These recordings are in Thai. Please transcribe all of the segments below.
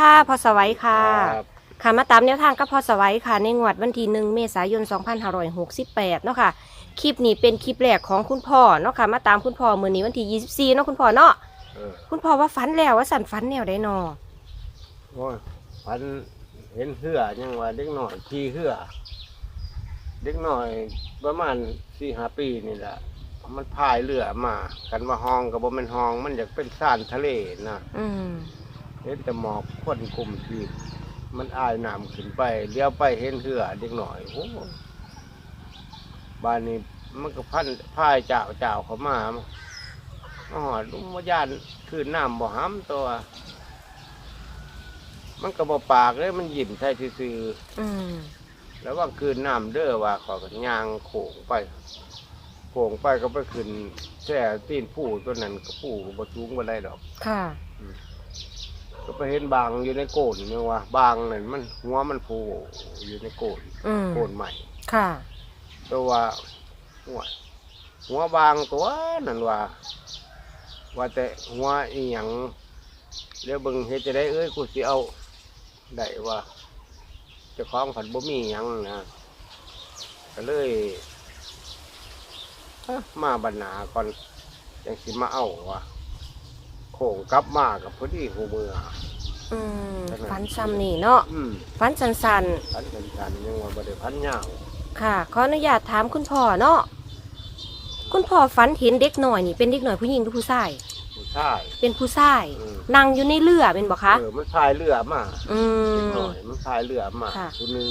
ค่ะพอสวัยค่ะครับค่ะมาตามแนวทางกับพอสวัยค่ะ ในงวดวันที่หนึ่งเมษายน 2568 เนาะค่ะ คลิปนี้เป็นคลิปแรกของคุณพ่อเนาะค่ะ มาตามคุณพ่อมือนี้วันที่ 24 เนาะคุณพ่อเนาะ เออคุณพ่อว่าฝันแล้วว่าสั่นฝันแนวได้นอโอ้ยพันเห็นเหือยังว่าเด็กหน่อยขี่เหือเด็กหน่อยประมาณสี่ห้าปีนี่แหละมันพายเรือมา กันว่าห้องกับบ่แมันห้องมันอยากเป็นซ่านทะเลนะอืม เห็นแต่หมอกควันกลุ่มที่มันอายน้ำขึ้นไปเลี้ยวไปเห็นเหือเด็กหน่อยโอ้บ้านนี้มันก็พันพายเจ้าเจ้าเขามามาหอดลุงมายานคืนน้ำบ่ห้ำตัว มันก็บ่ปากเลยมันหยิ้มใส่ซื่ออืมๆแล้วว่าคืนน้ำเด้อว่าขอกันยางโขงไปโขงไปก็ไปขึ้นแช่ตีนผู้ตัวนั้นก็ผู้ก็บ่สูงบ่ได้ดอก ค่ะ ก็ไปเห็นบางอยู่ในโกนเนี่ยว่าบางนั่นมันหัวมันโผล่อยู่ในโกนอืมโกนใหม่ค่ะ ตัวว่าหัวหัวบางตัวนั่นว่า ว่าแต่หัวอีหยังเดี๋ยวเบิ่งเฮ็ดจะได้เอ้ยกูสิเอาได้ว่าเจ้าของผันบ่มีหยังนะก็เลยเอ้อมาบรรณาก่อนยังสิมาเอาว่ะโค้งกลับมากับพอดีหูมืออืมฝันซ้ำนี่เนาะอืมฝันสันพันกันกันยังว่าบ่ได้พันยาวๆค่ะ ขออนุญาตถามคุณพ่อเนาะคุณพ่อฝันเห็นเด็กหน่อยนี่เป็นเด็กหน่อยผู้หญิงหรือผู้ชาย ผู้ชาย เป็นผู้ชายอืม นั่งอยู่ในเรือเป็นบ่คะเออมันพายเรือมาอืเล็กมหน่อยมันพายเรือมาค่ะ ผู้หนึง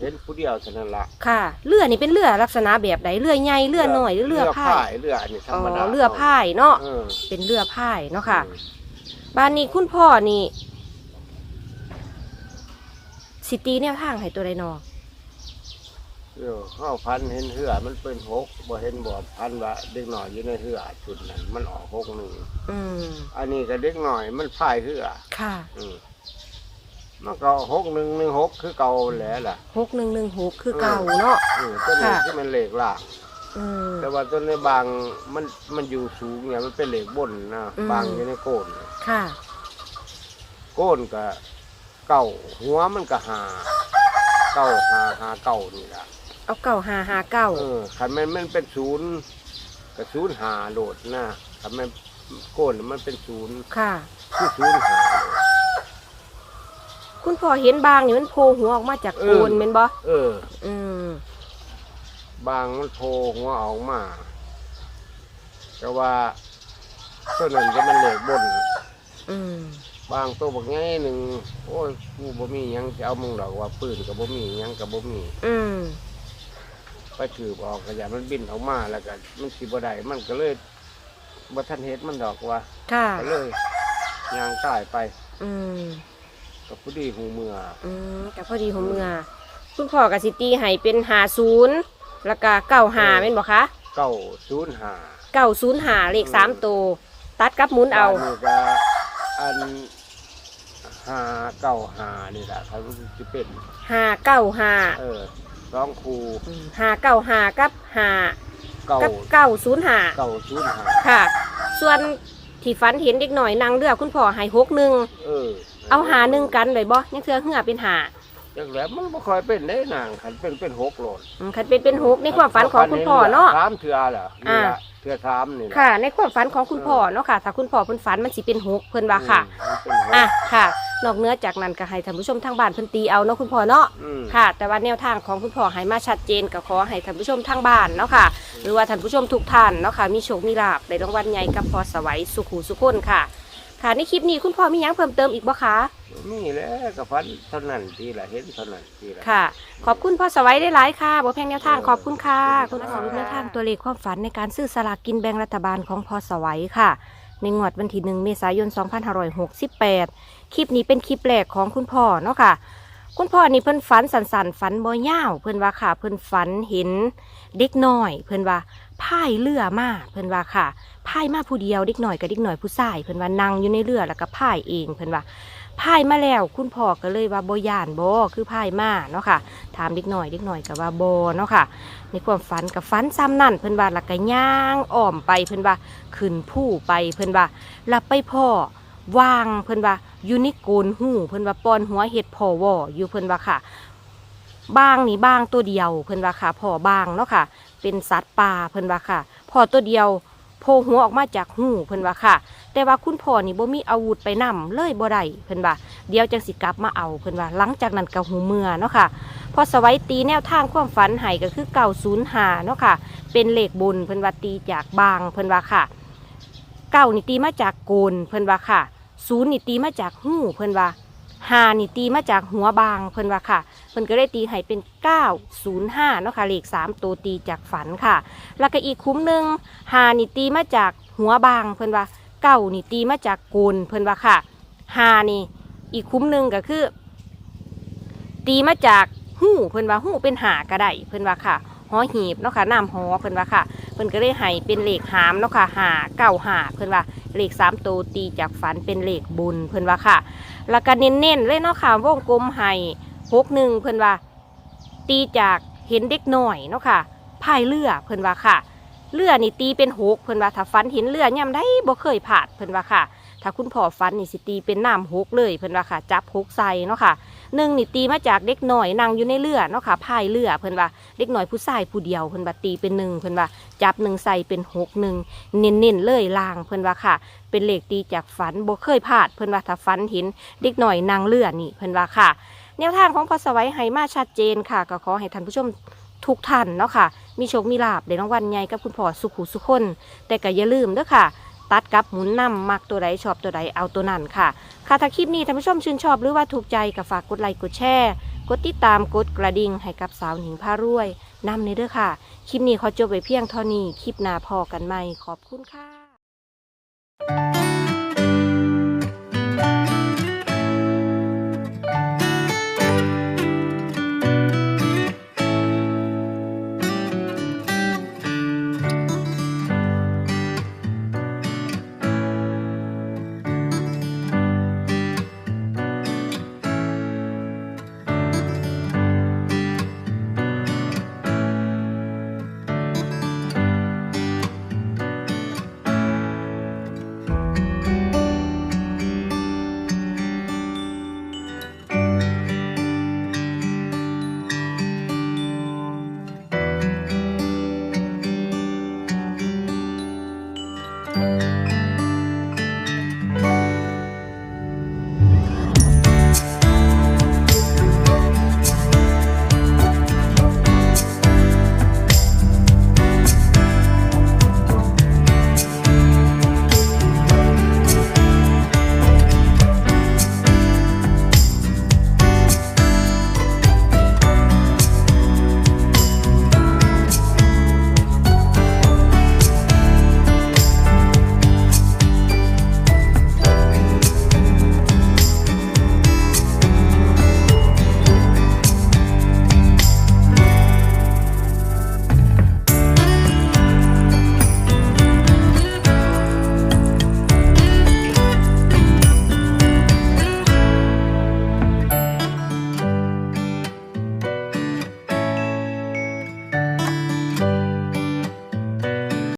เห็นผู้เดียวเท่านั้นละค่ะ เรือนี่เป็นเรือลักษณะแบบใดเรือใหญ่เรือน้อยหรือเรือพาย เรืออันนี้ธรอ๋รมดาอเรือพายเนาะ เออเป็นเรือพายเนาะค่ะเออบ้านนี้คุณพ่อนี่ สิตีแนวทางให้ตัวใดนอเออเฮาพันเห็นเรือมันเป็นหกบ่เห็นบ่พันว่าเด็กหน่อยอยู่ในเรือจุดนั้นมันออกหกหนึ่งอืม อันนี้ก็เด็กหน่อยมันพายเรือค่ะ อืม มันก็หกหนึ่งหนึ่งหกคือเก่าแหล้วล่ะหกหนึ่งหนึ่งหกคือเก่าเนาะเออตัวนี้ค่ะ ที่มันเหล็กล่างอืม แต่ว่าต้นในบางมันมันอยู่สูงเนี่ยมันเป็นเหล็กบนนะอืม บางอยู่ในโกนค่ะ โกนก็เก่าหัวมันก็หาเก่าหาหาเก่านี่ละเอาเก่าหาหาเก่า เออคันมันมันเป็นศูนย์ก็ศูนย์หาโหลดนะคันมันโกนมันเป็นศูนย์ค่ะ คือศูนย์หาโหลด คุณพ่อเห็นบางนี่มันโผล่หัวออกมาจากโคนเออเป็นบ่เออ อืมบางมันโผล่หัวออกมาแต่ว่าต้นนั้นจะมันเหล็กบน อืมบางตัวบอกง่ายหนึ่งโอ้ยกูบ่มีหยังจะเอามึงดอกว่าปืนกับบ่มีหยังกับบ่มีอืมไปถือออกกระยามันบินออกมาแล้วก็มันสิบ่ได้มันก็เลยบ่ทันเฮ็ดมันดอกว่าค่ะก็เลยยางใต้ไป อืม กับผู้ดีหูเมืออืมกับพอดีหัวเมือคุณพ่อกับสิตีให้เป็นหาศูนย์แล้วก็เก้าหาเป็นบ่คะเก้าศูนย์หาเก้าศูนย์หาเลขสามตัวตัดกับหมุนเอาบ้นนี่ก็อันหาเก้าหานี่แหละเขาจะเป็น หาเก้าหาเออร้องครูหาเก้าหากับหาเก้ากับเก้าศูนย์หาเก้าศูนย์หาค่ะ ส่วนที่ฝันเห็นเด็กหน่อยนางเรือคุณพ่อให้หกหนึ่งเออ เอาหาหนึ่งกันเลยบ่ยังเทือเหือเป็นหาจักแหล้วมันบ่ค่อยเป็นได้นางคันเป็นเป็นหกโหลดอืมคันเป็นเป็นหกในความฝันของคุณพ่อเนาะ สามเถื่อเหรอนี่อ่าละเถื่อสามนี่ล่ค่ะ ในความฝันของคุณพ่อเนาะค่ะ ถ้าคุณพ่อเพิ่นฝันมันสิเป็นหกเพิ่นว่าค่ะอืมมันเป็นหกอะค่ะ นอกเหนื้อจากนั้นก็ให้ท่านผู้ชมทางบ้านเพิ่นตีเอาเนาะคุณพ่อเนาะ อืม ค่ะ แต่ว่าแนวทางของคุณพ่อให้มาชัดเจนก็ขอให้ท่านผู้ชมทางบ้านเนาะค่ะ หรือว่าท่านผู้ชมทุกท่านเนาะค่ะ มีโชคมีลาภในรางวัลใหญ่กับพอสวัยสุขูสุขคนค่ะ ค่ะในคลิปนี้คุณพ่อมีหยังเพิ่มเติมอีกบ่คะมีแหล้วกับฟันเท่านั้นทีละเห็นเท่านั้นทีละ ค่ะ ขอบคุณพ่อสวัยได้หลายๆค่ะบ่แพงแนวทางขอบคุณค่ะคุณสรุปแนวทางตัวเลขความฝันในการซื้อสลากกินแบ่งรัฐบาลของพอสวัยค่ะ ในงวดวันที่หนึ่งเมษายน 2568 คลิปนี้เป็นคลิปแรกของคุณพ่อเนาะค่ะ คุณพ่อนี่เพิ่นฝันสันสันฝันบ่ยาวเพิ่นว่าค่ะ เพิ่นฝันเห็นเด็กน้อย เพิ่นว่าพายเรือมาเพิ่นว่าค่ะพายมาผู้เดียวเด็กน้อยกับเด็กน้อยผู้ชายเพิ่นว่านั่งอยู่ในเรือแล้วก็พายเองเพิ่นว่าพายมาแล้ว คุณพ่อก็เลยว่าบ่ยานบ่คือพายมาเนาะค่ะ ถามเด็กหน่อยเด็กหน่อยกับว่าบเนาะค่ะ ในความฝันกับฝันซ้ำนั่นเพิ่นว่าและก็ย่างอ้อมไปเพิ่นว่าขึ้นผู้ไปเพิ่นว่าหลับไปพ่อ ว่างเพิ่นว่ายูนิโกนหูเพิ่นว่าปอนหัวเห็ดพอวออยู่เพิ่นว่าค่ะบางนี่บางตัวเดียวเพิ่นว่าค่ะพอบางเนาะค่ะ เป็นสัตว์ป่าเพิ่นว่าค่ะพอตัวเดียวโผล่หัวออกมาจากหูเพิ่นว่าค่ะ แต่ว่าคุณพ่อนี่บ่มีอาวุธไปนํเลยบ่ได้เพิ่นว่าเดี๋ยวจังสิกลับมาเอาเพิ่นว่าหลังจากนั้นก็หูเมื่อเนาะค่ะพอสวัยตีแนวทางความฝันให้ก็คือเก่าศูนย์หาเนาะค่ะ เป็นเลขบุญเพิ่นว่าตีจากบางเพิ่นว่าค่ะเก้านี่ตีมาจากโกนเพิ่นว่าค่ะ ศูนย์นี่ตีมาจากหูเพิ่อนว่าหานี่ตีมาจากหัวบางเพิ่อนว่าค่ะเพิ่อนก็ได้ตีให้เป็น 905เนาะค่ะเลข3ตัวตีจากฝันค่ะ แล้วก็อีกคุ้มหนึ่งหานี่ตีมาจากหัวบางเพิ่อนว่าเก้านี่ตีมาจากโกนเพิ่อนว่าค่ะหานี่อีกคุ้มหนึ่งก็คือ ตีมาจากหูเพิ่อนว่าหูเป็นหาก็ได้เพิ่อนว่าค่ะ หอหีบเนาะค่ะน้ำหอเพิ่นว่าค่ะเพิ่นก็ได้ให้เป็นเลขหามเนาะค่ะหาเก้าหาเพิ่นว่าเลขสามตัวตีจากฝันเป็นเลขบุญเพิ่นว่าค่ะ แล้วก็เน้นๆเลยเนาะค่ะวงกลมให้หกหนึ่งเพิ่นว่า ตีจากเห็นเด็กหน่อยเนาะค่ะพายเรือเพิ่นว่าค่ะเรือนี่ตีเป็นหกเพิ่นว่าถ้าฟันเห็นเรือย่ำได้บ่เคยผ่านเพิ่นว่าค่ะ ถ้าคุณพ่อฟันนี่สิตีเป็นน้ำหกเลยเพิ่นว่าค่ะ จับหกใส่เนาะค่ะ หนึ่งนี่ตีมาจากเด็กหน่อยนั่งอยู่ในเรือเนาะค่ะพายเรือเพิ่นว่าเด็กหน่อยผู้ชายผู้เดียวเพิ่นว่าตีเป็นหนึ่งเพิ่นว่าจับหนึ่งใส่เป็นหกหนึ่งเน้นๆเลยลางเพิ่นว่าค่ะ เป็นเลขตีจากฝันบ่เคยพลาดเพิ่นว่าถ้าฝันเห็นเด็กหน่อยนั่งเรือนี่เพิ่นว่าค่ะ แนวทางของพอสวัยให้มาชัดเจนค่ะ ก็ขอให้ท่านผู้ชมทุกท่านเนาะค่ะ มีโชคมีลาบในรางวัลใหญ่กับคุณพ่อสุขุสุขคนแต่ก็อย่าลืมเด้อค่ะ ตัดกับหมุนนำมักตัวใดชอบตัวใดเอาตัวนั้นค่ะ ค่ะถ้าคลิปนี้ท่านผู้ชมชื่นชอบหรือว่าถูกใจก็ฝากกดไลค์กดแชร์กดติดตามกดกระดิ่งให้กับสาวหนิงผ้ารวยนำในเด้อค่ะ คลิปนี้ขอจบไปเพียงเท่านี้ คลิปหน้าพอกันใหม่ขอบคุณค่ะ